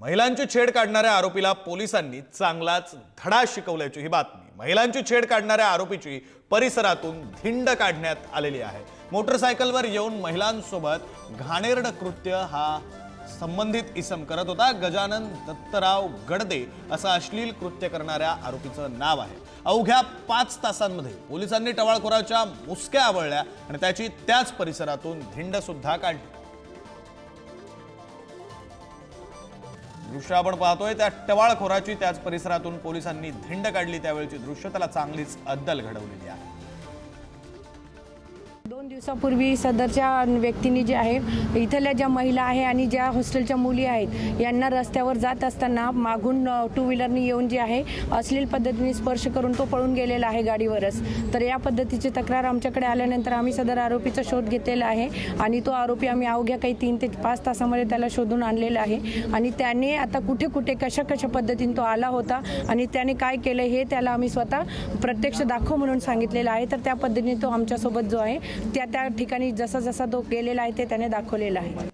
महिलांची छेड काढणाऱ्या आरोपीला पोलिसांनी चांगलाच धडा शिकवल्याची ही बातमी. महिलांची छेड काढणाऱ्या आरोपीची परिसरातून धिंड काढण्यात आलेली आहे. मोटरसायकलवर येऊन महिलांसोबत घाणेरड कृत्य हा संबंधित इसम करत होता. गजानन दत्तराव गडदे असं अश्लील कृत्य करणाऱ्या आरोपीचं नाव आहे. अवघ्या पाच तासांमध्ये पोलिसांनी टवाळखोराच्या मुसक्या आवळल्या आणि त्याची त्याच परिसरातून धिंड सुद्धा काढली. दृश्य आपण पाहतोय. त्या टवाळखोराची त्याच परिसरातून पोलिसांनी धिंड काढली. त्यावेळची दृश्य त्याला चांगलीच अद्दल घडवलेली आहे. दिवसापूर्वी सदरच्या व्यक्तींनी जे आहे इथल्या ज्या महिला आहे आणि ज्या हॉस्टेलच्या मुली आहेत यांना रस्त्यावर जात असताना मागून टू व्हीलरनी येऊन जे आहे अश्लील पद्धतीने स्पर्श करून तो पळून गेलेला आहे गाडीवरच. तर या पद्धतीची तक्रार आमच्याकडे आल्यानंतर आम्ही सदर आरोपीचा शोध घेतलेला आहे आणि तो आरोपी आम्ही अवघ्या काही तीन ते पाच तासामध्ये त्याला शोधून आणलेला आहे. आणि त्याने आता कुठे कुठे कशा कशा पद्धतीने तो आला होता आणि त्याने काय केलं हे त्याला आम्ही स्वतः प्रत्यक्ष दाखव म्हणून सांगितलेलं आहे. तर त्या पद्धतीने तो आमच्यासोबत जो आहे त्या त्या ठिकाणी जसा जसा तो गेलेला आहे ते त्याने दाखवलेला आहे.